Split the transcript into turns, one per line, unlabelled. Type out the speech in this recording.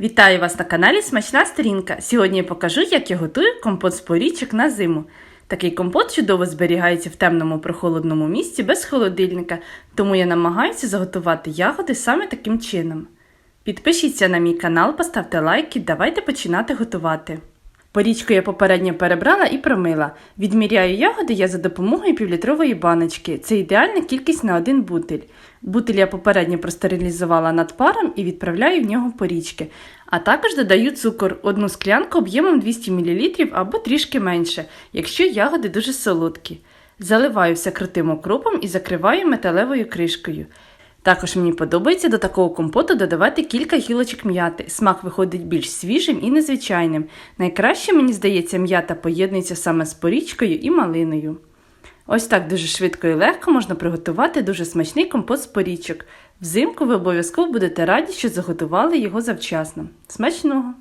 Вітаю вас на каналі Смачна Сторінка. Сьогодні я покажу, як я готую компот з порічок на зиму. Такий компот чудово зберігається в темному прохолодному місці без холодильника, тому я намагаюся заготувати ягоди саме таким чином. Підпишіться на мій канал, поставте лайки, давайте починати готувати. Порічку я попередньо перебрала і промила. Відміряю ягоди я за допомогою півлітрової баночки. Це ідеальна кількість на один бутиль. Бутиль я попередньо простерилізувала над паром і відправляю в нього порічки. А також додаю цукор, одну склянку об'ємом 200 мл або трішки менше, якщо ягоди дуже солодкі. Заливаю все крутим окропом і закриваю металевою кришкою. Також мені подобається до такого компоту додавати кілька гілочок м'яти. Смак виходить більш свіжим і незвичайним. Найкраще, мені здається, м'ята поєднується саме з порічкою і малиною. Ось так дуже швидко і легко можна приготувати дуже смачний компот з порічок. Взимку ви обов'язково будете раді, що заготували його завчасно. Смачного!